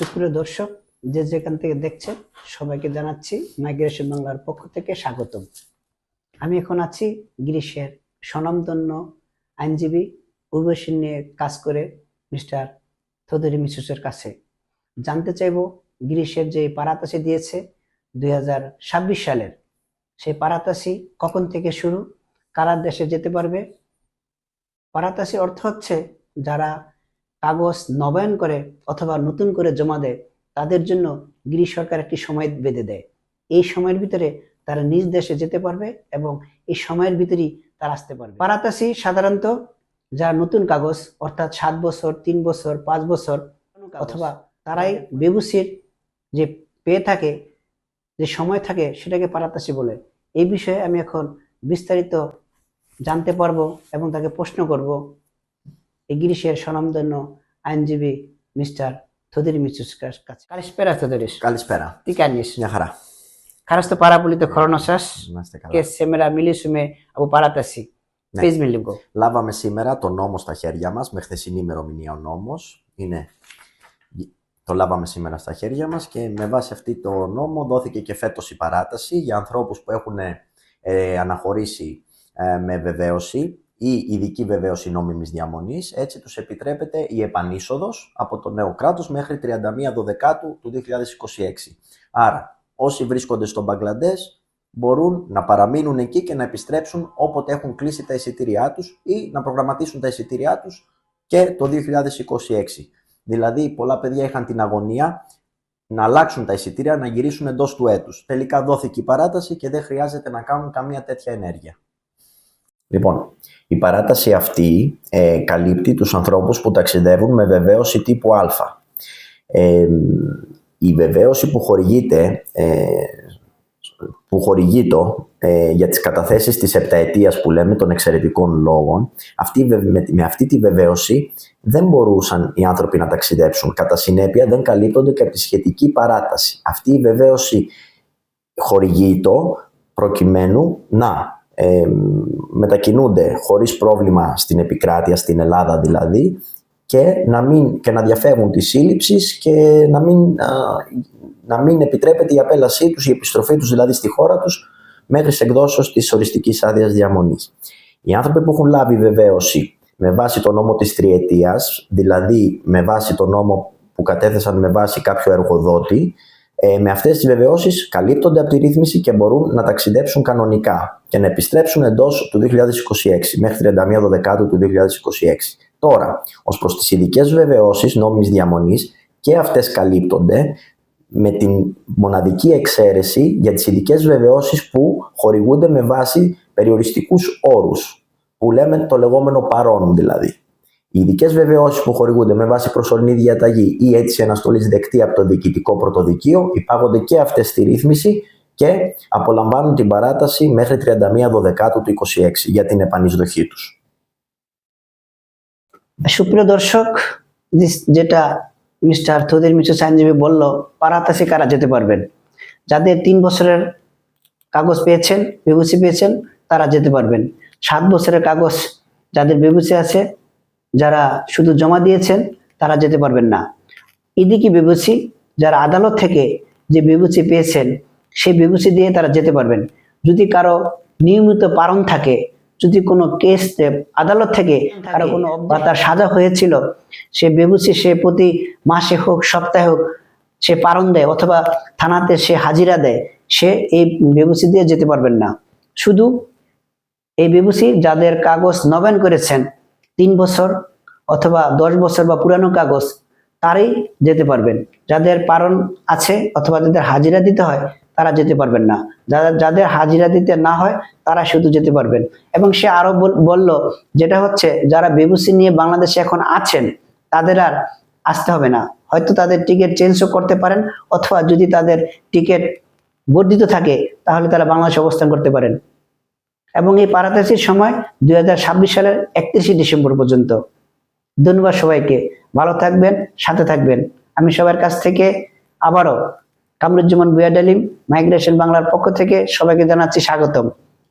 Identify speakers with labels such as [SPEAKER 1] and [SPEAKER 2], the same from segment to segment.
[SPEAKER 1] সুপ্রিয় দর্শক, যে যেখান থেকে দেখছেন, সবাইকে জানাচ্ছি মাইগ্রেশন বাংলার পক্ষ থেকে স্বাগতম। আমি এখন আছি গ্রীষ্মের স্বনামধন্য আইনজীবী উর্বশী নিয়ে কাজ করে মিস্টার থদরি মিসুসের কাছে। জানতে চাইব গ্রীষ্মের যে পারাতাসি দিয়েছে দুই হাজার ছাব্বিশ সালের। সেই পারাতাসি কখন থেকে শুরু? কারা দেশে যেতে পারবে? পারাতাসি অর্থ হচ্ছে যারা কাগজ নবায়ন করে অথবা নতুন করে জমা দেয়, তাদের জন্য গিরি সরকার একটি সময় বেঁধে দেয়। এই সময়ের ভিতরে তারা নিজ দেশে যেতে পারবে এবং এই সময়ের ভিতরেই তারা আসতে পারবে। পারাতাসি সাধারণত যারা নতুন কাগজ, অর্থাৎ সাত বছর, তিন বছর, পাঁচ বছর অথবা তারাই বেবুসির যে পেয়ে থাকে, যে সময় থাকে সেটাকে পারাতাসি বলে। এই বিষয়ে আমি এখন বিস্তারিত জানতে পারব এবং তাকে প্রশ্ন করব। এই গ্রীষ্মের স্বনামধন্য আইনজীবী মিস্টার থদির মিচুস কাছে Καλησπέρα Θοδωρής.
[SPEAKER 2] Καλησπέρα.
[SPEAKER 1] Τι κάνεις.
[SPEAKER 2] Μια χαρά.
[SPEAKER 1] Ευχαριστώ πάρα πολύ το χρόνο σας
[SPEAKER 2] Είμαστε καλά.
[SPEAKER 1] και σήμερα μιλήσουμε από παράταση.
[SPEAKER 2] Ναι.
[SPEAKER 1] Πες με λίγο.
[SPEAKER 2] Λάβαμε σήμερα το νόμο στα χέρια μας, με χθεσινή ημερομηνία ο νόμος. Είναι... Το λάβαμε σήμερα στα χέρια μας και με βάση αυτή το νόμο δόθηκε και φέτος η παράταση για ανθρώπους που έχουν ε, αναχωρήσει ε, με βεβαίωση ή ειδική βεβαίωση νόμιμης διαμονής. Έτσι τους επιτρέπεται η επανείσοδος από το νέο κράτος μέχρι 31 Δεκάτου του 2026. Άρα, όσοι βρίσκονται στο Μπαγκλαντές μπορούν να παραμείνουν εκεί και να επιστρέψουν όποτε έχουν κλείσει τα εισιτήριά τους ή να προγραμματίσουν τα εισιτήριά τους και το 2026. Δηλαδή, πολλά παιδιά είχαν την αγωνία να αλλάξουν τα εισιτήρια, να γυρίσουν εντός του έτους. Τελικά δόθηκε η παράταση και δεν χρειάζεται να κάνουν καμία τέτοια ενέργεια. Λοιπόν, η παράταση αυτή ε, καλύπτει τους ανθρώπους που ταξιδεύουν με βεβαίωση τύπου Α. Ε, η βεβαίωση που χορηγείται, ε, που χορηγείται ε, για τις καταθέσεις της επταετίας που λέμε των εξαιρετικών λόγων, αυτή, η βε- με, με αυτή τη βεβαίωση δεν μπορούσαν οι άνθρωποι να ταξιδέψουν. Κατά συνέπεια δεν καλύπτονται και από τη σχετική παράταση. Αυτή η βεβαίωση χορηγείται προκειμένου να ε, μετακινούνται χωρίς πρόβλημα στην επικράτεια, στην Ελλάδα δηλαδή, και να, μην, και να διαφεύγουν της σύλληψης και να μην, α, να μην επιτρέπεται η απέλασή τους, η επιστροφή τους δηλαδή στη χώρα τους μέχρι σε εκδόσεως της οριστικής άδειας διαμονής. Οι άνθρωποι που έχουν λάβει βεβαίωση με βάση το νόμο της τριετίας, δηλαδή με βάση το νόμο που κατέθεσαν με βάση κάποιο εργοδότη, ε, με αυτές τις βεβαιώσεις καλύπτονται από τη ρύθμιση και μπορούν να ταξιδέψουν κανονικά και να επιστρέψουν εντός του 2026, μέχρι 31 Δεκάτου του 2026. Τώρα, ως προς τις ειδικές βεβαιώσεις νόμιμης διαμονής και αυτές καλύπτονται με την μοναδική εξαίρεση για τις ειδικές βεβαιώσεις που χορηγούνται με βάση περιοριστικούς όρους, που λέμε το λεγόμενο παρόν δηλαδή. Οι ειδικέ βεβαιώσει που χορηγούνται με βάση προσωρινή διαταγή ή αίτηση αναστολή δεκτή από το διοικητικό πρωτοδικείο υπάγονται και αυτέ στη ρύθμιση και απολαμβάνουν την παράταση μέχρι 31 Δεκάτου του 26 για την επανεισδοχή τους.
[SPEAKER 1] সুপ্রিয় দর্শক যে- যেটা মিস্টার থদির মিসুস আইনজীবী বলল পারাতাসি কারা যেতে পারবেন যাদের তিন বছরের কাগজ পেয়েছেন বিবুসি পেয়েছেন তারা যেতে পারবেন সাত বছরের কাগজ যাদের বিবুসি আছে যারা শুধু জমা দিয়েছেন তারা যেতে পারবেন না। ইদিকি বিবুসি যারা আদালত থেকে যে বিবুসি পেয়েছেন সেই বিবুসি দিয়ে তারা যেতে পারবেন। যদি কারও নিয়মিত পালন থাকে যদি কোনো কেস আদালত থেকে কারও কোনো বা তার সাজা হয়েছিল সে বেবুসি সে প্রতি মাসে হোক সপ্তাহে হোক সে পালন দেয় অথবা থানাতে সে হাজিরা দেয় সে এই বেবুসি দিয়ে যেতে পারবেন না। শুধু এই বিভূষি যাদের কাগজ নবায়ন করেছেন তিন বছর অথবা দশ বছর বা পুরানো কাগজ তারই যেতে পারবেন। যাদের পারণ আছে অথবা যাদের হাজিরা দিতে হয়, তারা যেতে পারবেন না। যাদের যাদের হাজিরা দিতে না হয়, তারা শুধু যেতে পারবেন। এবং সে আরও বল- বলল, যেটা হচ্ছে, যারা বিভূষি নিয়ে বাংলাদেশে এখন আছেন, তাদের আর আসতে হবে না। হয়তো তাদের টিকিট চেঞ্জও করতে পারেন, অথবা যদি তাদের টিকিট বর্ধিত থাকে, তাহলে তারা বাংলাদেশে অবস্থান করতে পারেন। এবং এই পারাতেসির সময় দুই হাজার ছাব্বিশ সালের একত্রিশে ডিসেম্বর পর্যন্ত। ধন্যবাদ সবাইকে। ভালো থাকবেন সাথে থাকবেন। আমি সবার কাছ থেকে আবারও কামরুজ্জামান বুয়া ডালিম মাইগ্রেশন বাংলার পক্ষ থেকে সবাইকে জানাচ্ছি স্বাগতম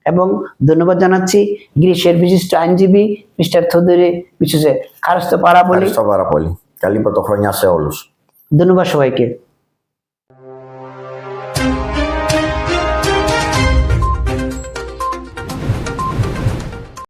[SPEAKER 1] এবং ধন্যবাদ জানাচ্ছি গ্রীষ্মের বিশিষ্ট আইনজীবী মিস্টার চৌধুরী বিশেষে খারস্ত
[SPEAKER 2] পারাপলি পারাপলি কালীপত
[SPEAKER 1] ধন্যবাদ সবাইকে।